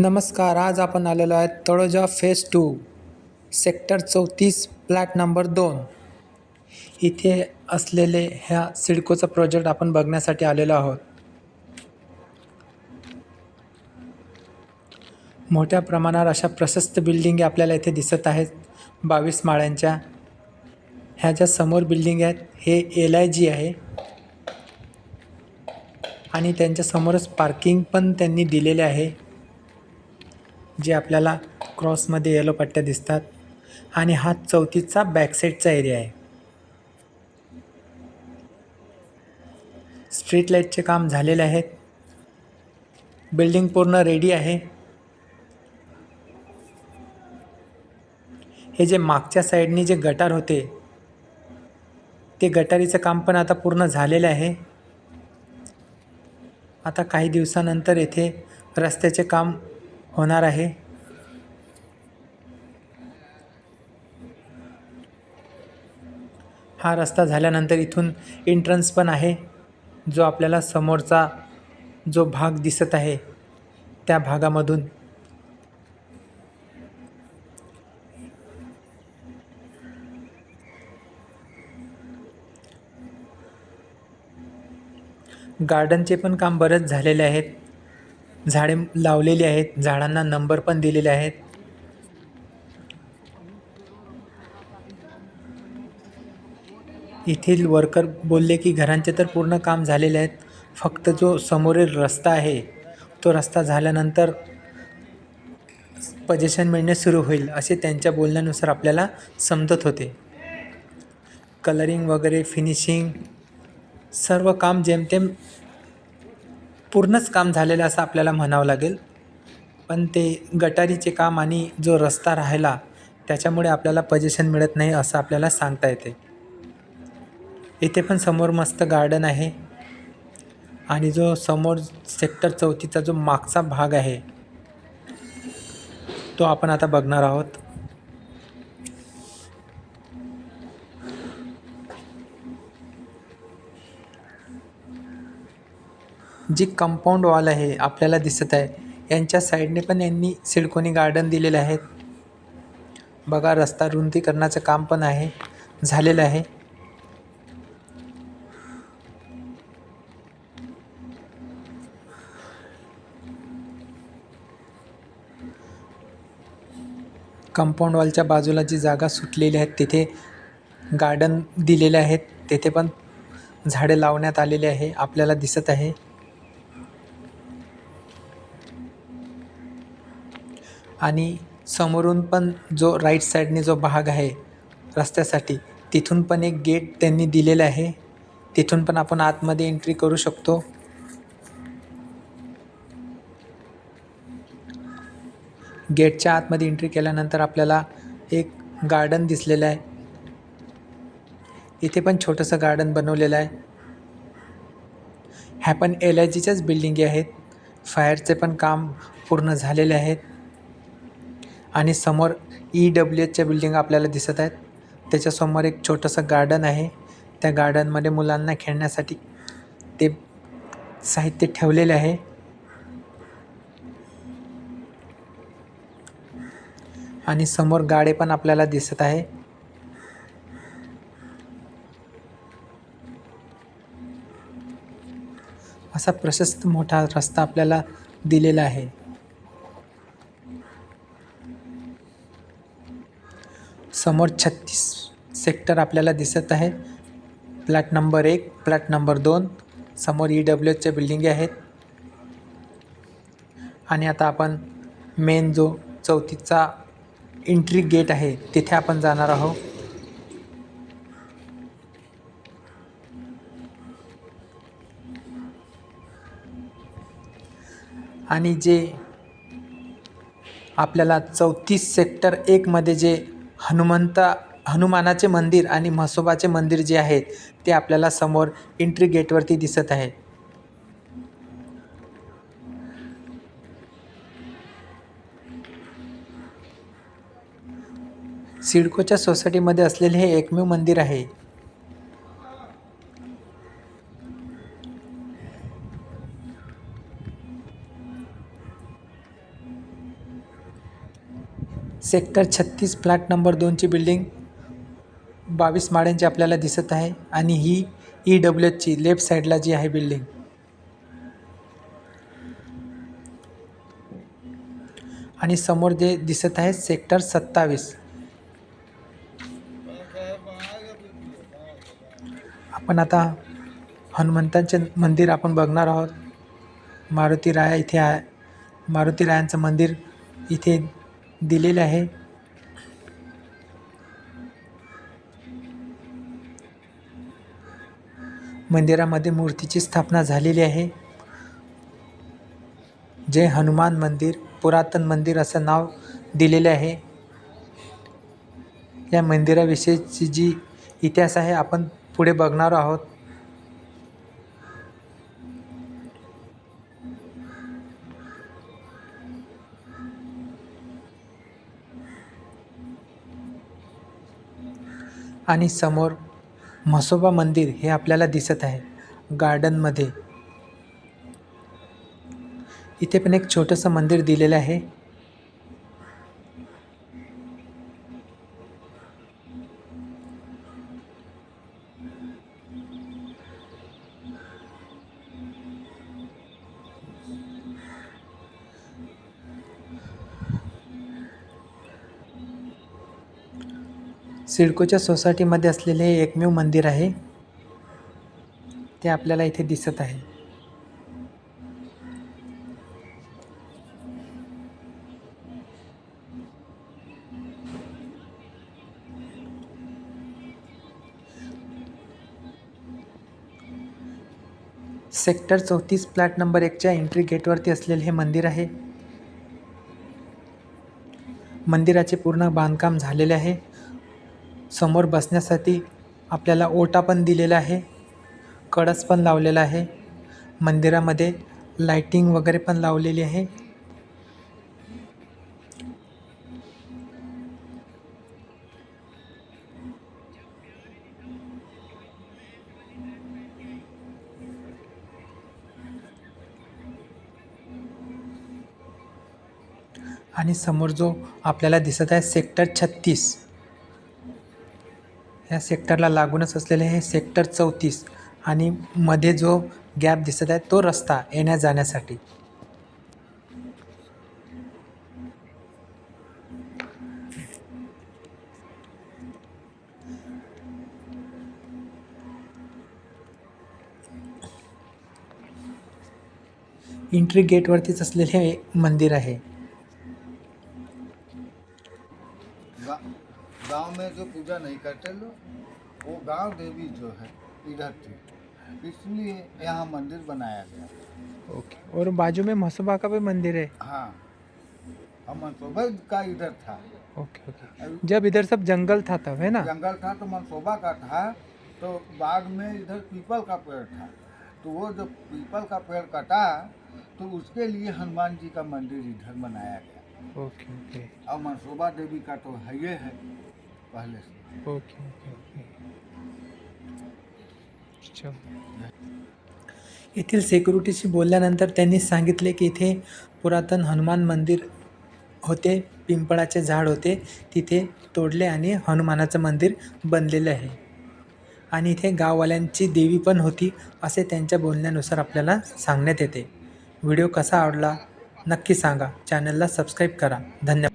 नमस्कार आज आपण आलेलो आहे तळोजा फेस टू सेक्टर चौतीस फ्लॅट नंबर दोन. इथे असलेले ह्या सिडकोचा प्रोजेक्ट आपण बघण्यासाठी आलेलो आहोत. मोठ्या प्रमाणावर अशा प्रशस्त बिल्डिंगी आपल्याला इथे दिसत आहेत. बावीस माळ्यांच्या. ह्या ज्या समोर बिल्डिंग आहेत हे एल आय जी आहे. आणि त्यांच्यासमोरच पार्किंग पण त्यांनी दिलेले आहे. जे आपल्याला क्रॉसमध्ये येलो पट्ट्या दिसतात. आणि हा चौथीचा बॅकसाईडचा एरिया आहे. स्ट्रीट लाईटचे काम झालेले आहेत. बिल्डिंग पूर्ण रेडी आहे. हे जे मागच्या साईडनी जे गटार होते ते गटारीचं काम पण आता पूर्ण झालेलं आहे. आता काही दिवसानंतर येथे रस्त्याचे काम होणार आहे. हा रस्ता झाल्यानंतर इथून एंट्रन्स पण आहे. जो आपल्याला समोरचा जो भाग दिसत आहे त्या भागामधून. गार्डनचे पण काम बरेच झालेले आहेत. झाडे लावलेली आहेत झाडांना नंबर पण दिलेले आहेत. येथील वर्कर बोलले की घरांचे तर पूर्ण काम झालेले आहेत फक्त जो समोरील रस्ता आहे तो रस्ता झाल्यानंतर पजेशन मिळणे सुरू होईल असे त्यांच्या बोलण्यानुसार आपल्याला समजत होते. कलरिंग वगैरे फिनिशिंग सर्व काम जेमतेम पूर्णच काम झालेलं असं आपल्याला म्हणावं लागेल. पण ते गटारीचे काम आणि जो रस्ता राहिला त्याच्यामुळे आपल्याला पजेशन मिळत नाही असं आपल्याला सांगता येते. इथे पण समोर मस्त गार्डन आहे. आणि जो समोर सेक्टर चौथीचा जो मागचा भाग आहे तो आपण आता बघणार आहोत. जी कंपाऊंड वॉल आहे आपल्याला दिसत आहे. यांच्या साईडने पण यांनी सिडकोनी गार्डन दिलेले आहेत. बघा रस्ता रुंदीकरणाचं काम पण आहे झालेलं आहे. कंपाऊंड वॉलच्या बाजूला जी जागा सुटलेली आहेत तिथे गार्डन दिलेले आहेत. तेथे पण झाडे लावण्यात आलेले आहे आपल्याला दिसत आहे. आणि समोरून पण जो राईट साईडने जो भाग आहे रस्त्यासाठी तिथून पण एक गेट त्यांनी दिलेलं आहे. तिथून पण आपण आतमध्ये एंट्री करू शकतो. गेटच्या आतमध्ये एंट्री केल्यानंतर आपल्याला एक गार्डन दिसलेलं आहे. इथे पण छोटंसं गार्डन बनवलेलं आहे. ह्या पण एल आय जीच्याच बिल्डिंगी आहेत. फायरचे पण काम पूर्ण झालेले आहेत. आणि समोर ई डब्ल्यू एचच्या बिल्डिंग आपल्याला दिसत आहेत. त्याच्यासमोर एक छोटंसं गार्डन आहे. त्या गार्डनमध्ये मुलांना खेळण्यासाठी ते साहित्य ठेवलेले आहे. आणि समोर गाडे पण आपल्याला दिसत आहे. असा प्रशस्त मोठा रस्ता आपल्याला दिलेला आहे. समोर छत्तीस सेक्टर आपल्याला दिसत आहे. फ्लॅट नंबर एक फ्लॅट नंबर दोन समोर ई डब्ल्यू एचच्या बिल्डिंगी आहेत. आणि आता आपण मेन जो चौथीचा एंट्री गेट आहे तिथे आपण जाणार आहोत. आणि जे आपल्याला चौतीस सेक्टर एकमध्ये जे हनुमंता हनुमानाचे मंदिर आणि म्हसोबाचे मंदिर जे आहेत ते आपल्याला समोर एंट्री गेटवरती दिसत आहे. सिडकोच्या सोसायटीमध्ये असलेले हे एकमेव मंदिर आहे. सेक्टर छत्तीस फ्लॅट नंबर दोनची बिल्डिंग बावीस माळ्यांची आपल्याला दिसत आहे आणि ही ई डब्ल्यू एचची लेफ्ट साईडला जी आहे बिल्डिंग. आणि समोर जे दिसत आहे सेक्टर सत्तावीस. आपण आता हनुमंतांचे मंदिर आपण बघणार आहोत. मारुती राया इथे आहे. मारुती रायांचं मंदिर इथे दिलेले आहे. मंदिरामध्ये मूर्तीची स्थापना झालेली आहे. जय हनुमान मंदिर पुरातन मंदिर असं नाव दिलेले आहे. या मंदिराविषयीची जी इतिहास आहे आपण पुढे बघणार आहोत. आणि समोर म्हसोबा मंदिर हे आपल्याला दिसत आहे. गार्डनमध्ये इथे पण एक छोटंसं मंदिर दिलेलं आहे. सिडकोच्या सोसायटीमध्ये असलेले हे एकमेव मंदिर आहे. ते आपल्याला इथे दिसत आहे. सेक्टर चौतीस फ्लॅट नंबर एकच्या एंट्री गेटवरती असलेले हे मंदिर आहे. मंदिराचे पूर्ण बांधकाम झालेले आहे. समोर बसण्यासाठी आपल्याला ओटा पण दिलेला आहे कळस पण लावलेला आहे मंदिरामध्ये लाइटिंग वगैरे पण लावलेली आहे. आणि समोर जो आपल्याला दिसत आहे सेक्टर छत्तीस. या सेक्टरला लागूनच असलेले हे सेक्टर चौतीस. आणि मध्ये जो गॅप दिसत आहे तो रस्ता येण्या जाण्यासाठी. एंट्री गेटवरतीच असलेले हे मंदिर आहे. जो पूजा नहीं करते लोग वो गाँव देवी जो है इधर थी। इसलिए यहाँ मंदिर बनाया गया। ओके। और बाजू में मसोबा का भी मंदिर है? हाँ। और मनसोबा का इधर था। Okay okay. जब इधर सब जंगल था तब है ना? जंगल था तो मनसोबा का था तो बाद में इधर पीपल का पेड़ था। तो वो जब पीपल का पेड़ कटा तो उसके लिए हनुमान जी का मंदिर इधर बनाया गया। Okay okay. और मनसोबा देवी का तो है ये है। पहले से ओके ओके ओके. चल. येथील सेक्युरिटीशी बोलल्यानंतर त्यांनी सांगितले की इथे पुरातन हनुमान मंदिर होते पिंपळाचे झाड होते तिथे तोडले आणि हनुमानाचं मंदिर बनलेलं आहे. आणि इथे गाववाल्यांची देवी पण होती असे त्यांच्या बोलण्यानुसार आपल्याला सांगण्यात येते. व्हिडिओ कसा आवडला नक्की सांगा. चॅनलला सबस्क्राईब करा. धन्यवाद.